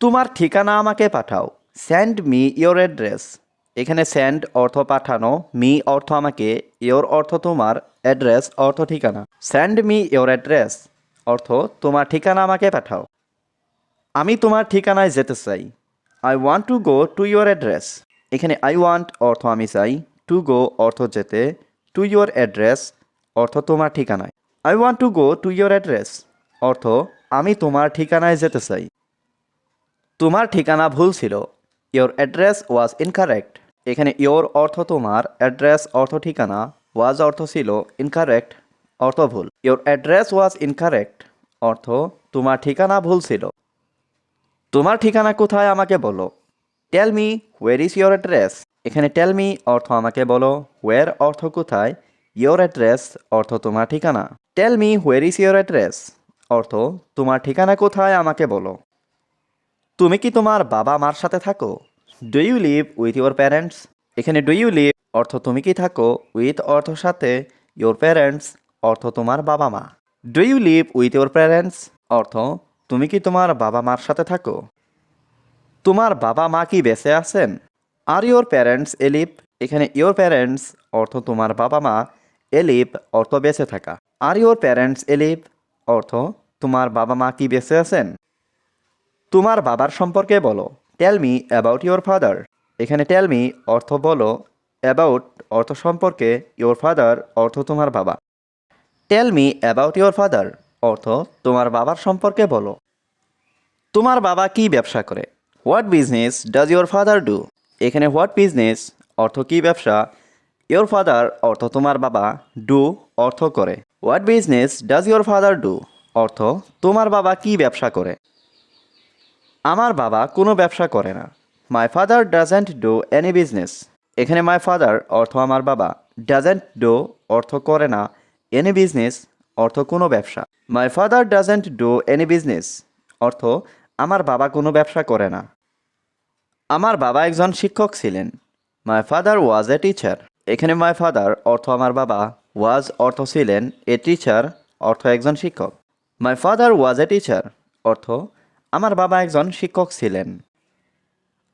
তোমার ঠিকানা আমাকে পাঠাও। স্যান্ড মি ইয়োর অ্যাড্রেস এখানে স্যান্ড অর্থ পাঠানো মি অর্থ আমাকে ইয়োর অর্থ তোমার অ্যাড্রেস অর্থ ঠিকানা। স্যান্ড মি ইয়োর অ্যাড্রেস অর্থ, তোমার ঠিকানা আমাকে পাঠাও। আমি তোমার ঠিকানায় যেতে চাই। I want to go to your address এখানে আই ওয়ান্ট অর্থ আমি চাই। টু গো অর্থ যেতে টু ইয়োর অ্যাড্রেস অর্থ তোমার ঠিকানায়। I want to go to your address অর্থ, আমি তোমার ঠিকানায় যেতে চাই। তোমার ঠিকানা ভুল ছিল। ইয়োর অ্যাড্রেস ওয়াজ ইনকারেক্ট এখানে ইয়োর অর্থ তোমার অ্যাড্রেস অর্থ ঠিকানা ওয়াজ অর্থ ছিল ইনকারেক্ট অর্থ ভুল। ইয়োর অ্যাড্রেস ওয়াজ ইনকারেক্ট অর্থ তোমার ঠিকানা ভুল ছিল। তোমার ঠিকানা কোথায় আমাকে বলো। Tell me where is your address এখানে টেল মি অর্থ আমাকে বলো। ওয়ের অর্থ কোথায়? ইয়োর অ্যাড্রেস অর্থ তোমার ঠিকানা। Tell me where is your address অর্থ তোমার ঠিকানা কোথায় আমাকে বলো। তুমি কি তোমার বাবা মার সাথে থাকো? Do you live with your parents এখানে ডু ইউ লিভ অর্থ তুমি কি থাকো? উইথ অর্থ সাথে ইউর প্যারেন্টস অর্থ তোমার বাবা মা। Do you live with your parents অর্থ তুমি কি তোমার বাবা মার সাথে থাকো? তোমার বাবা মা কি বেঁচে আছেন? আর ইউর প্যারেন্টস এলিভ এখানে ইউর প্যারেন্টস অর্থ তোমার বাবা মা এলিভ অর্থ বেঁচে থাকা। আর ইউর প্যারেন্টস এলিভ অর্থ তোমার বাবা মা কি বেঁচে আছেন? তোমার বাবার সম্পর্কে বলো। Tell me about your father এখানে টেল মি অর্থ বলো। অ্যাবাউট অর্থ সম্পর্কে ইউর ফাদার অর্থ তোমার বাবা। Tell me about your father অর্থ তোমার বাবার সম্পর্কে বলো। তোমার বাবা কি ব্যবসা করে? What business does your father do এখানে হোয়াট বিজনেস অর্থ কি ব্যবসা? ইউর ফাদার অর্থ তোমার বাবা ডু অর্থ করে। What business does your father do অর্থ তোমার বাবা কি ব্যবসা করে? আমার বাবা কোনো ব্যবসা করে না। My father doesn't do any business এখানে মাই ফাদার অর্থ আমার বাবা। ডাজেন্ট ডু অর্থ করে না। এনি বিজনেস অর্থ কোনো ব্যবসা। My father doesn't do any business অর্থ আমার বাবা কোনো ব্যবসা করে না। আমার বাবা একজন শিক্ষক ছিলেন। My father was a teacher এখানে মাই ফাদার অর্থ আমার বাবা ওয়াজ অর্থ ছিলেন। এ টিচার অর্থ একজন শিক্ষক। মাই ফাদার ওয়াজ এ টিচার অর্থ আমার বাবা একজন শিক্ষক ছিলেন।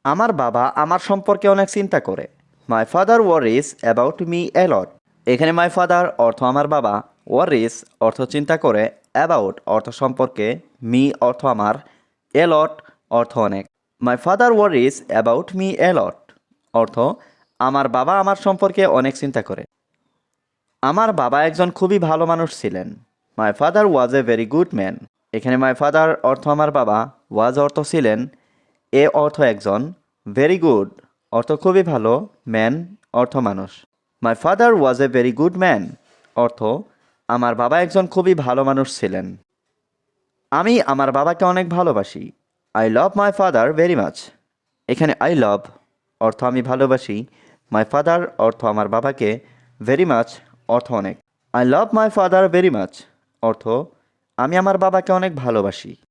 আমার বাবা আমার সম্পর্কে অনেক চিন্তা করে। My father worries about me a lot এখানে মাই ফাদার অর্থ আমার বাবা ওয়ারিস অর্থ চিন্তা করে অ্যাবাউট অর্থ সম্পর্কে মি অর্থ আমার এলট অর্থ অনেক। My father worries about me a lot অর্থ, আমার বাবা আমার সম্পর্কে অনেক চিন্তা করে। আমার বাবা একজন খুবই ভালো মানুষ ছিলেন। My father was a very good man এখানে মাই ফাদার অর্থ আমার বাবা ওয়াজ অর্থ ছিলেন, এ অর্থ একজন ভেরি গুড অর্থ খুবই ভালো ম্যান অর্থ মানুষ। My father was a very good man অর্থ আমার বাবা একজন খুবই ভালো মানুষ ছিলেন। আমি আমার বাবাকে অনেক ভালোবাসি। I love my father very much এখানে আই লাভ অর্থ আমি ভালোবাসি। মাই ফাদার অর্থ আমার বাবাকে ভেরি মাচ অর্থ অনেক। I love my father very much অর্থ আমি আমার বাবাকে অনেক ভালোবাসি।